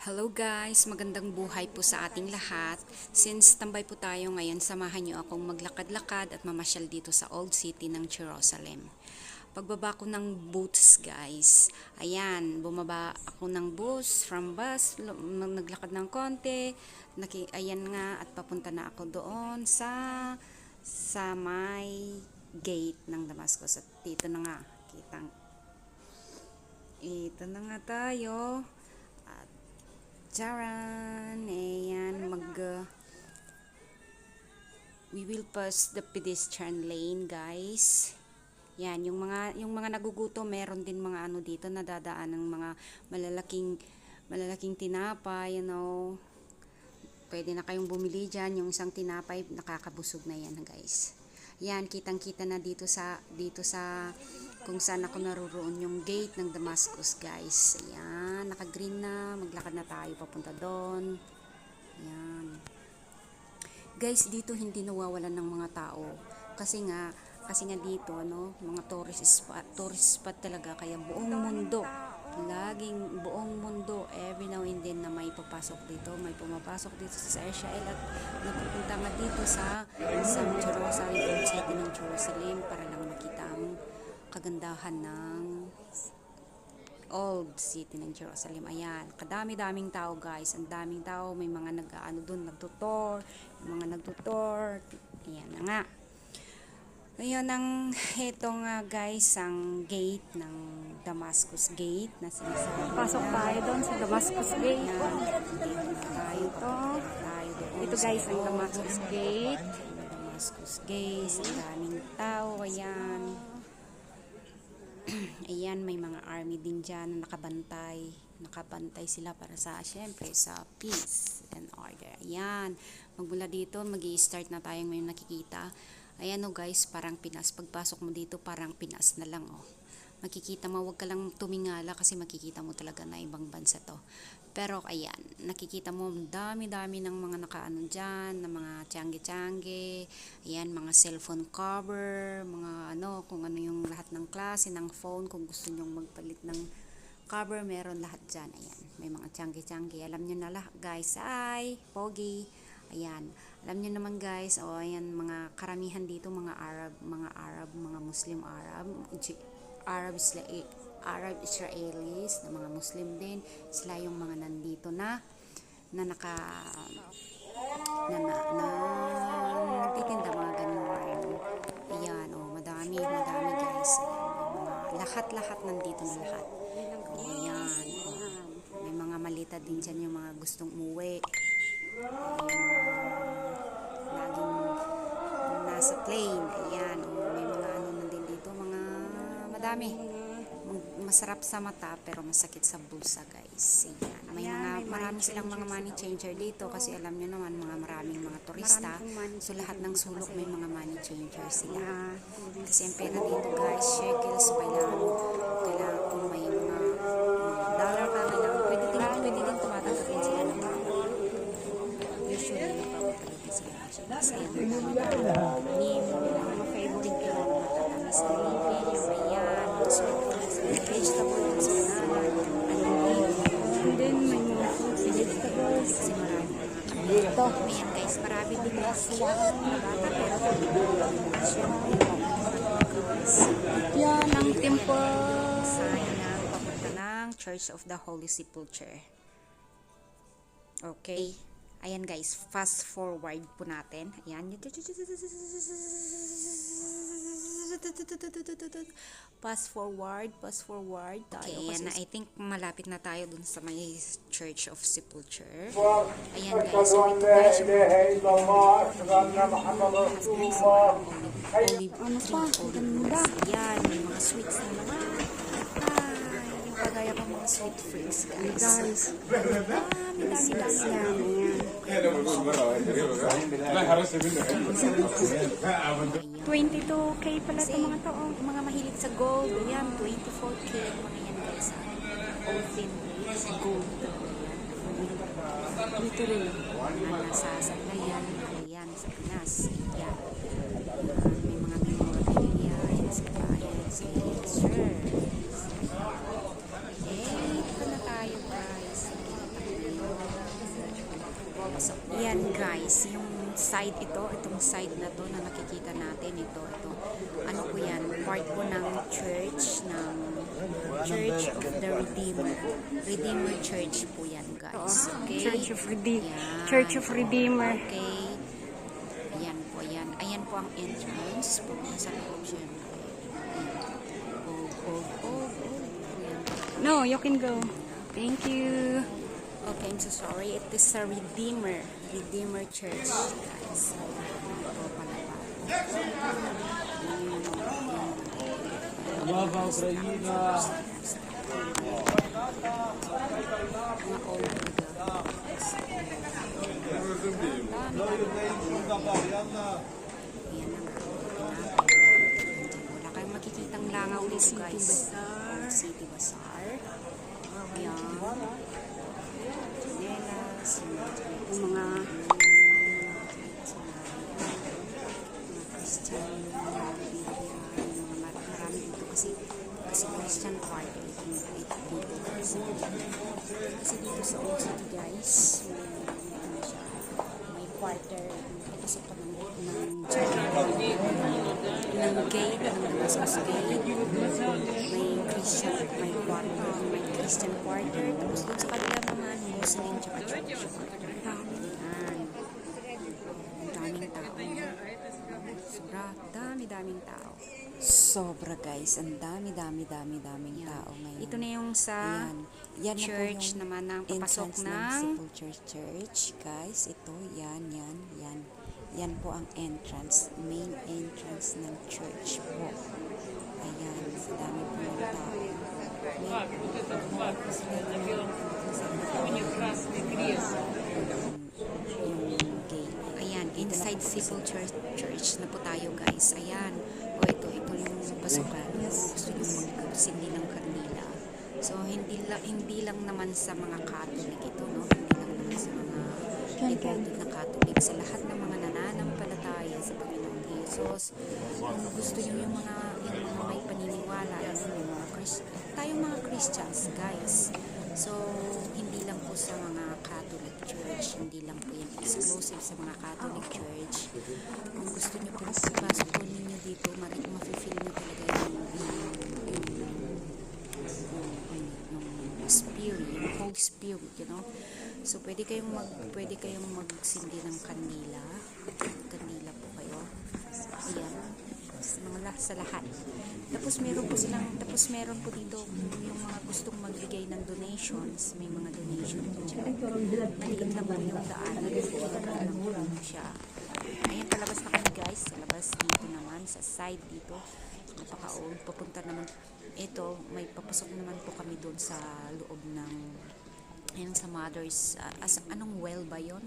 Hello guys, magandang buhay po sa ating lahat. Since tambay po tayo ngayon, samahan niyo akong maglakad-lakad at mamasyal dito sa Old City ng Jerusalem. Pagbaba ko ng boots guys, ayan, bumaba ako ng bus, from bus, naglakad ng konti, naki, ayan nga at papunta na ako doon sa sa may gate ng Damascus at dito na nga, kitang ito na nga tayo. Charan! Ayan, mag... uh, we will pass the pedestrian lane, guys. Yan, yung mga yung mga nagugutom, meron din mga ano dito nadadaan ng mga malalaking malalaking tinapay, you know. Pwede na kayong bumili diyan, yung isang tinapay nakakabusog na yan, guys. Yan, kitang-kita na dito sa dito sa kung saan ako naroon yung gate ng Damascus, guys. Ayan, naka-green na, maglakad na tayo papunta doon. Ayan. Guys, dito hindi nawawalan ng mga tao. Kasi nga, kasi nga dito, no, mga tourist spot, tourist spot talaga, kaya buong mundo, laging buong mundo, every now and then na may papasok dito, may pumapasok dito sa Israel at napupunta nga dito sa, sa Jerusalem, City ng Jerusalem para lang makita ang kagandahan ng Old City ng Jerusalem. Ayan, kadami-daming tao guys. Ang daming tao. May mga nag-ano doon, nagtutor. May mga nagtutor. Ayan na nga. Ngayon, ang ito nga guys, ang gate ng Damascus Gate na sinasabi. Pasok tayo doon sa Damascus Gate. Ayan, tayo. Papunta tayo doon Ito guys, ang. Damascus Gate. Damascus Gate. Ang daming tao. Ayan. Ayan, may mga army din dyan na nakabantay. Nakabantay sila para sa, syempre, sa peace and order. Ayan. Magmula dito, mag start na tayong may nakikita. Ayan o guys, parang Pinas. Pagpasok mo dito, parang Pinas na lang oh. Makikita mo, wag ka lang tumingala kasi makikita mo talaga na ibang bansa to. Pero ayan, nakikita mo dami-dami ng mga nakaano dyan, ng mga tiyangge-tiyangge, ayan, mga cellphone cover, mga ano, kung ano yung lahat ng klase ng phone, kung gusto nyong magpalit ng cover, meron lahat dyan, ayan, may mga tiyangge-tiyangge, alam nyo na lahat, guys, ay, pogi, ayan, alam nyo naman guys, o oh, ayan, mga karamihan dito, mga Arab, mga Arab, mga Muslim Arab, Arab Isla- Arab Israelis, na mga Muslim din, sila yung mga nandito na na naka na na, na nagtitinda mga ganun. Ayan, oh, madami, madami guys. Ayan, may mga lahat-lahat nandito na lahat. Ayan, oh. May mga malita din dyan yung mga gustong umuwi. Yung laging nasa plane. Ayan, oh, may mga ano na din dito, mga madami. Masarap sa mata pero masakit sa bulsa, guys. Ayan. May Ayan, mga may marami silang mga money changer dito kasi alam nyo naman mga maraming mga turista. Marami So lahat ng sulok may mga money changer sila. Kasi ang pera dito guys, shekels, kailangan, kailangan Yan ang temple. sign ng papunta ng Church of the Holy Sepulchre. Okay. Ayan guys, fast forward po natin. Ayan. Pass forward, pass forward tayo. Okay, yan na. I think malapit na tayo dun sa may Church of Sepulture. Ayan guys, so ito guys olive ano pa, ganda. Yan, may mga sweets na mga kagaya pa mga sweet fruits guys. Guys, dami dami dami yan. 22k pala ito mga to. oh. mga mahilig sa gold, ayan, 24K yung mga yan guys. Open gold. Ayan. Dito rin, mga nasa Saglayan, ano yan, sa Pinas. Ayan. Ah, may mga memorabilia, ayan, sa bayan, sa sure. Eh, dito na tayo guys. Nakita ko side ito, itong side na to na nakikita natin ito, ito. Ano po yan? Part po ng church ng Church of the Redeemer. Redeemer Church po yan, guys. Okay? Church of Redeemer. Yan. Church of Redeemer. Okay. Ayan po, ayan. Ayan po ang entrance. Pupunta sa loob siya. No, you can go. Thank you. Okay, I'm so sorry. It is a Redeemer. Redeemer Church, guys. Ito pala pa. Слава Україна! Mga old Buddha. Ayan na nga. Wala kayong makikitang langaw dito, guys. Old City Bazaar. Ayan. Janelas. Yung mga mga guys kasi dito sa Old City guys may ano siya may quarter ito sa panang ng ng gate ng Damascus gate may Christian may quarter may Christian quarter tapos doon sa kabila naman Muslim tsaka quarter Ayan. Ang daming tao. Sobra, dami-daming tao. Sobra guys, ang dami-dami-dami-daming tao ngayon. Ito na yung sa Ayan. yan na church yung naman ng papasok entrance ng Simple Church Church. Guys, ito, yan, yan, yan. Yan po ang entrance, main entrance ng church po. Ayan, sa dami po ng tao. Ayan, inside Civil Church, Church na po tayo guys. Ayan. O ito, ito yung pasukan. Gusto nyo magsindi ng kandila. So, hindi, la, hindi lang naman sa mga Catholic ito, no? Hindi lang naman sa mga devoted na Catholic. Sa lahat ng mga nananampalataya sa Panginoong Jesus. Kung gusto nyo yung mga, yung mga may paniniwala, ano, yung mga Chris, tayong mga Christians, guys. So, hindi lang po sa mga Catholic Church, hindi lang po yan exclusive sa mga Catholic Church. Kung gusto nyo po, pasok po ninyo dito, mali- mafe-feel nyo talaga yung, yung, yung, yung, yung, yung spirit, yung Holy Spirit, you know. So, pwede kayong mag, pwede kayong magsindi ng kandila. Kandila po kayo. Ayan. Sa mga lah, sa lahat. Tapos meron po silang, tapos meron po dito yung mga gustong magbigay ng donations. May mga donation po. Maliit lang po yung daan. Nakikita na lang siya. Ayan, palabas na kami guys. Palabas dito naman, sa side dito. Napaka-old. Papunta naman. Ito, may papasok naman po kami doon sa loob ng Ayan sa mothers, ah, as, anong well ba yon?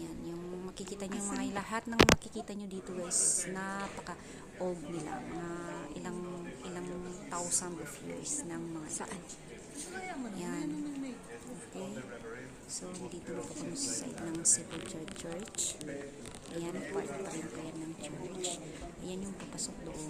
Yan, yung makikita nyo mga lahat ng makikita nyo dito guys, napaka old nila, mga ilang ilang thousand of years ng mga saan. Yan. Okay. So, dito po kami sa side ng Church Church. Ayan, part pa rin kaya ng church. Ayan yung papasok doon.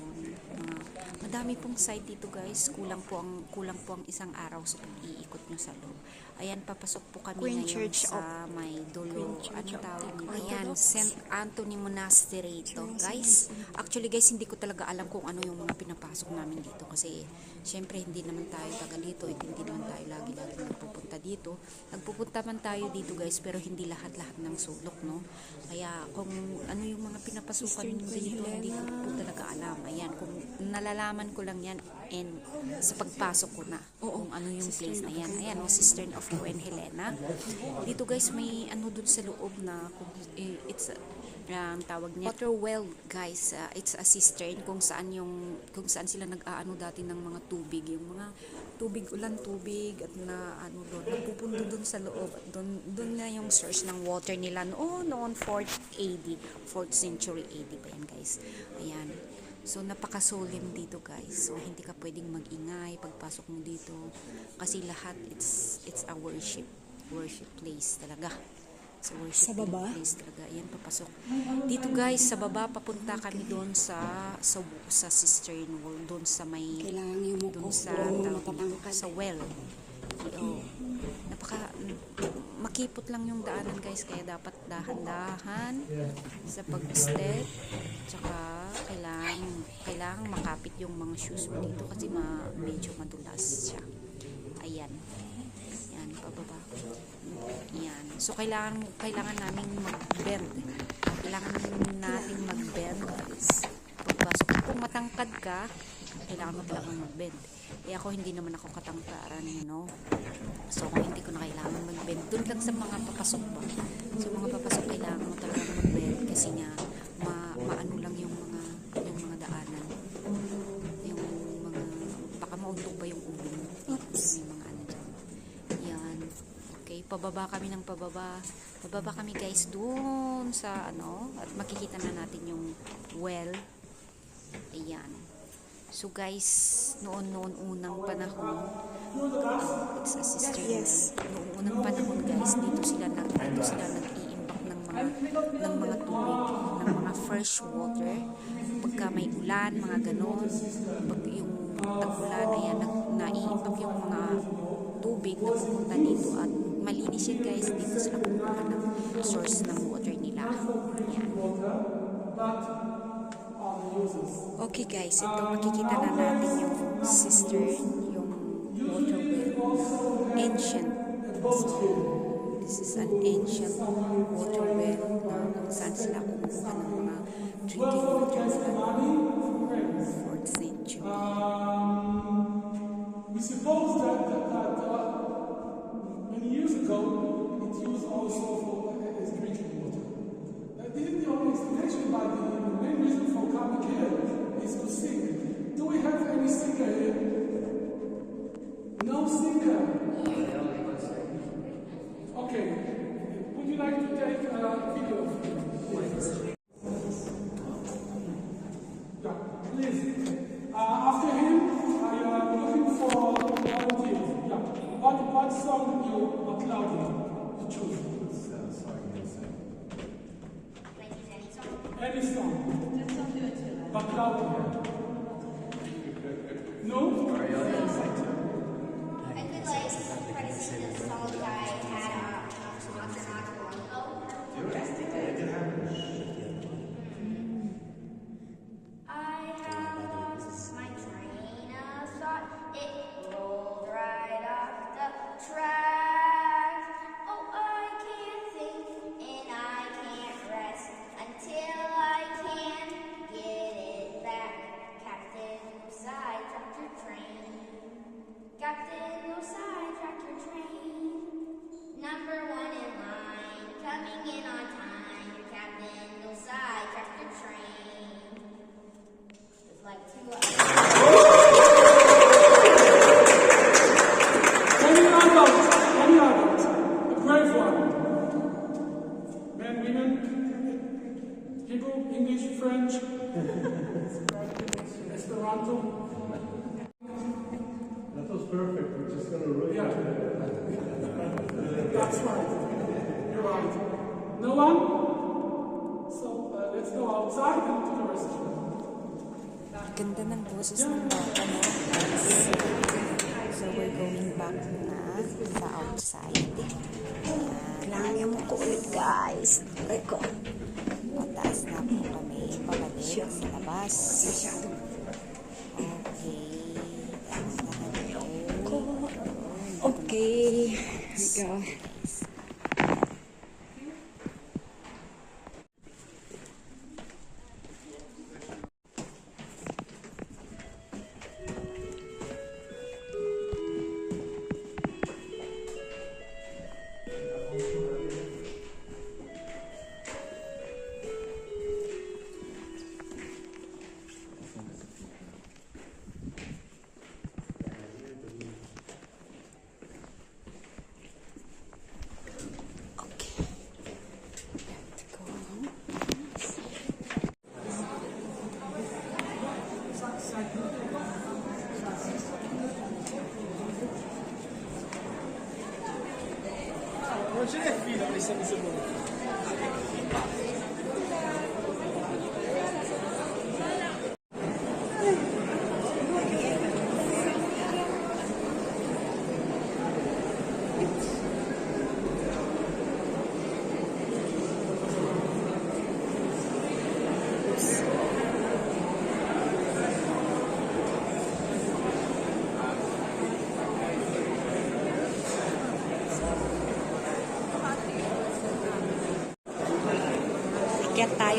Mga, madami pong side dito guys. Kulang po ang kulang po ang isang araw sa pag-iikot nyo sa loob. Ayan, papasok po kami Queen ngayon Church sa may dulo. Ano tawag nito? Ayan. St. Anthony Monastery ito, guys. Actually, guys, hindi ko talaga alam kung ano yung mga pinapasok namin dito kasi syempre hindi naman tayo taga dito hindi naman tayo lagi-lagi nagpupunta dito. Nagpupunta man tayo dito, guys, pero hindi lahat-lahat ng sulok, no? Kaya kung ano yung mga pinapasukan dito, hindi ko po talaga alam. Ayan, kung nalalaman ko lang yan and sa pagpasok ko na kung ano yung place na yan. Ayan, oh, Cistern of Queen Helena. Dito guys, may ano dun sa loob na kung, eh, it's a, ang tawag niya water well guys uh, it's a cistern kung saan yung kung saan sila nag-aano dati ng mga tubig yung mga tubig ulan tubig at na ano doon napupundo doon sa loob doon doon na yung source ng water nila noon noon 4th AD 4th century AD pa yan guys ayan So, napakasolemn dito guys. So, hindi ka pwedeng magingay pagpasok mo dito. Kasi lahat, it's, it's a worship. Worship place talaga. So, worship Sa baba? place talaga. Ayan, papasok. Dito guys, sa baba, papunta kami doon sa, sa, sa cistern wall. Doon sa may, Kailangan yung doon sa, tawag sa well. Oo. Napaka, maki, makipot lang yung daanan guys, kaya dapat dahan-dahan sa pag-step. Tsaka kailangan, kailangan makapit yung mga shoes mo dito kasi ma, medyo madulas siya. Ayan. Yan, pababa. Yan. So, kailangan, kailangan namin mag-bend. Kailangan natin mag-bend guys. Pagpasok. Kung matangkad ka, kailangan mo talagang mag-bend. Eh ako hindi naman ako katangkaran, you know. So kung hindi ko na kailangan mag-bend, dun lang sa mga papasok ba. So mga papasok kailangan mo talaga mag-bend kasi nga pababa kami ng pababa. Pababa kami guys dun sa ano at makikita na natin yung well. Ayan. So guys, noon noon unang panahon, it's a sister yes. Noong unang panahon guys, dito sila nag dito sila nag-iimbak ng mga ng mga tubig, ng mga fresh water. Pagka may ulan, mga ganon, pag yung tag-ulan, ayan, nag, naiimbak yung mga tubig na pupunta dito at malinis yan guys. Dito sila kumukuha ng source ng water nila. Ayan. Okay guys, ito makikita na natin yung cistern, yung water well, ancient. This is an ancient water well na kung saan sila kumukuha ng mga drinking water nila noong 4th century. We suppose that, that, that Hebrew, English, French, Esperanto. That was perfect. We're just gonna ruin Yeah. it. That's right. You're right. No one? So uh, let's go outside and to the restaurant. Ganda ng boses ng bata mo. So, we're going back na sa outside. Ayan. mo ko ulit, guys. Eko. Pataas labas. Okay. Okay. Go.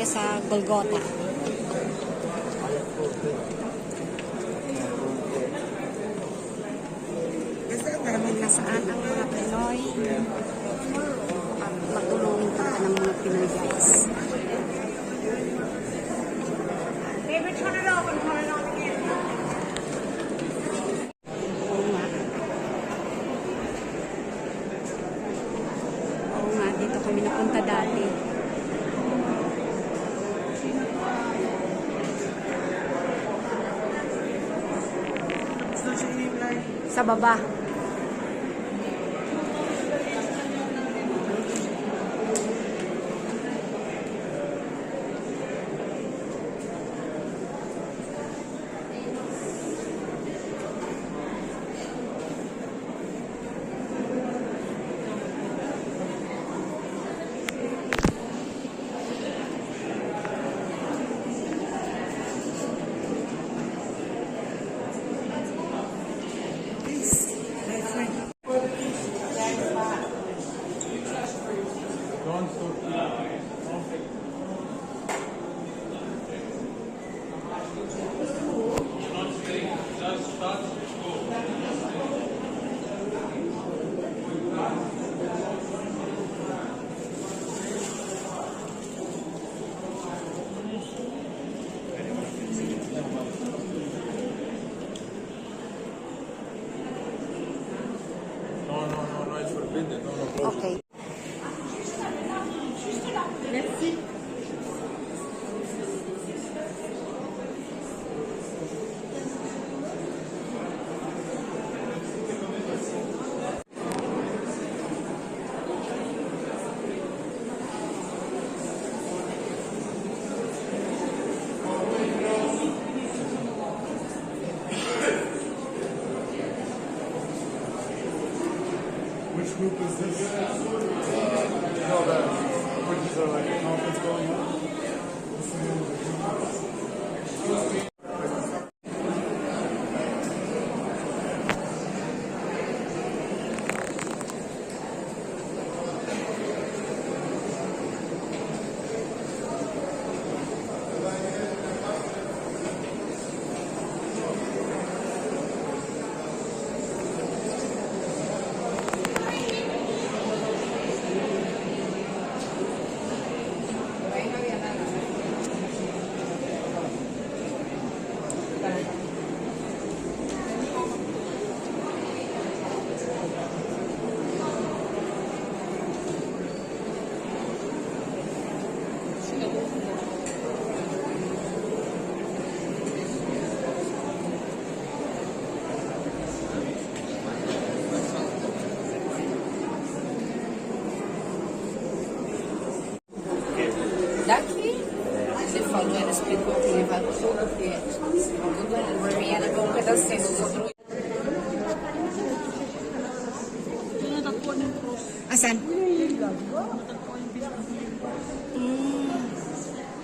Tayo sa Golgota. Kasi dahil nasaan ang mga Pinoy at matulungin talaga ng mga Pinoy guys. Baby, turn it off and turn it on again. Oo nga. Oo nga, dito kami napunta dati. Sa baba.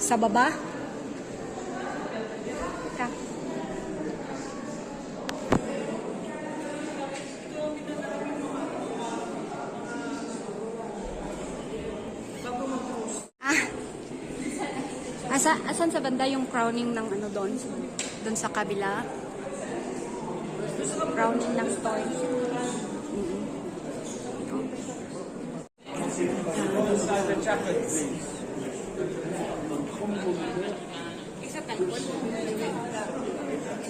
Sa baba? Ka. Ah. Asa, asan sa banda yung crowning ng ano doon? Doon sa kabila? Crowning ng. Kalabas na. Kalabas na. Ayan, marami. Marami na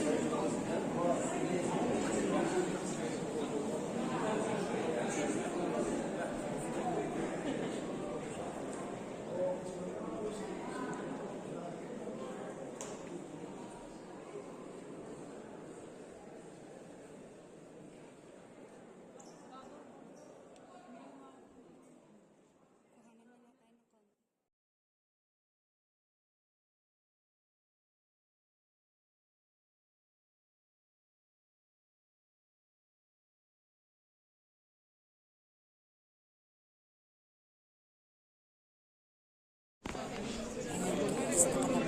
stores, souvenirs. Yung mga nagugutom, marami din mga kapehan dito, mga big cafe. Ayan. Lahat ng mga ali guys, dami ng mga mga souvenirs.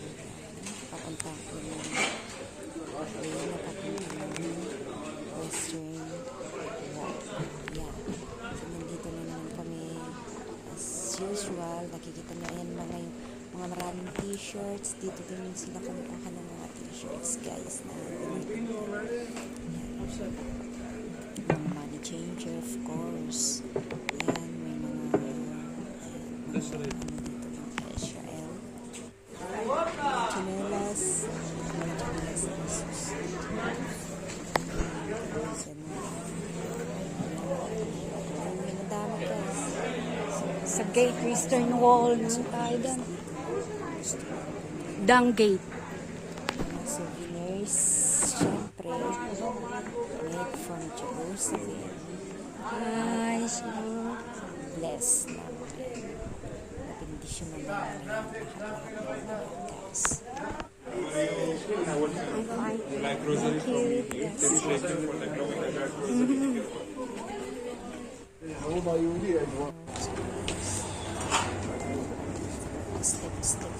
papunta ko ng ayun, ng Western Walk. Yan. So, nandito na naman kami as usual. Nakikita niyo, ayan mga yung mga maraming t-shirts. Dito din sila kumukuha ng mga t-shirts, guys. Na. Mga money changer, of course. Yan, may mga, ayan, mga ano Sa gate, Western Wall, nang tayo doon. Dang Gate. Mga souvenirs. Siyempre, made from Jerusalem. Ay, Bless na mga napindisyon na mga lahat-lahat guys. Thank you. Yes. Step, step.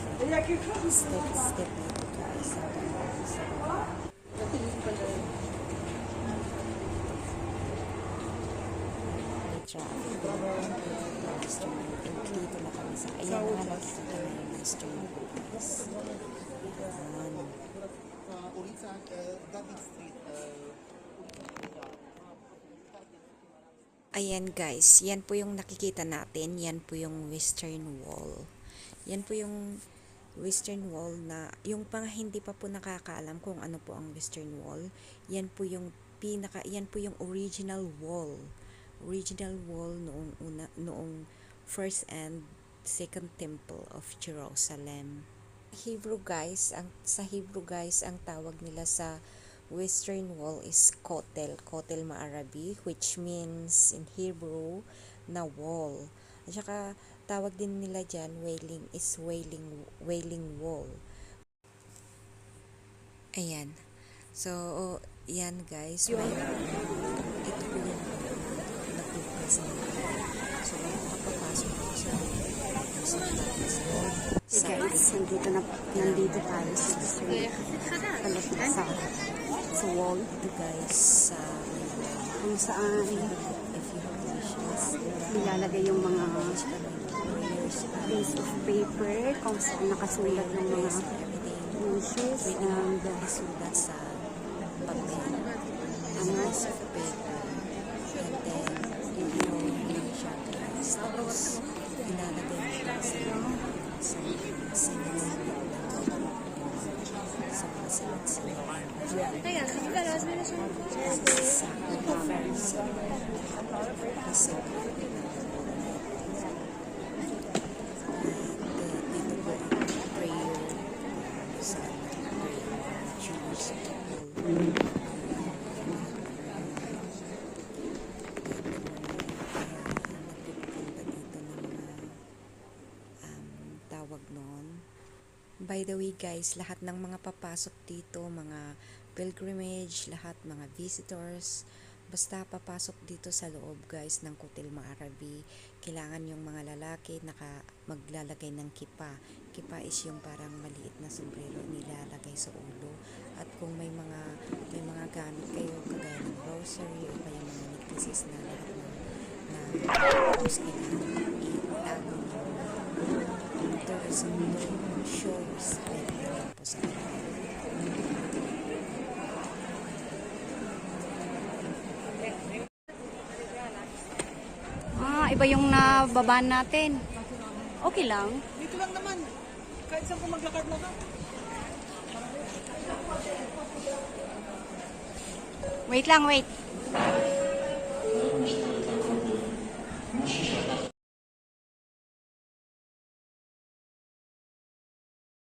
Step, step guys. Hanggang sa baba. May traffic doon. Walk. Dito na kami sa, ayan na nakikita na yung. Ayan guys, yan po yung nakikita natin. Yan po yung Western Wall. Yan po yung Western Wall na yung pang hindi pa po nakakaalam kung ano po ang Western Wall. Yan po yung pinaka yan po yung original wall. Original wall noong una noong first and second temple of Jerusalem. Hebrew guys, ang sa Hebrew guys ang tawag nila sa Western Wall is Kotel, Kotel Maarabi, which means in Hebrew na wall. At saka tawag din nila dyan, wailing is wailing, wailing wall. Ayan. So, yan guys. May, ito po yung nagbubukas ng So, kapapasok ko sa sa guys, nandito na nandito tayo sa street. Palapit sa sa wall ito guys sa kung saan if you have wishes nilalagay yung mga piece of paper kung saan nakasulat ng mga wishes and uh, isulat sa papel ano, piece of paper and then i-roll lang siya tapos ilalagay mo siya sa sa mga sinit-sinit na sa mga sinit-sinit sa first kasi dito po ang prayer sa prayer Jewish people nagpupunta dito ng mga um, tawag noon. Guys, lahat ng mga papasok dito, mga pilgrimage, lahat mga visitors, basta papasok dito sa loob guys ng Kutil Maarabi, kailangan yung mga lalaki naka maglalagay ng kipa. Kipa is yung parang maliit na sombrero nilalagay sa ulo. At kung may mga may mga gamit kayo kagaya ng rosary o kaya mga necklaces na lahat na na kailangan itago nyo tourism shows na rin po sa ah, iba yung nababaan natin. Okay lang. Dito lang naman. Kahit saan ko maglakad-lakad. Wait lang, wait.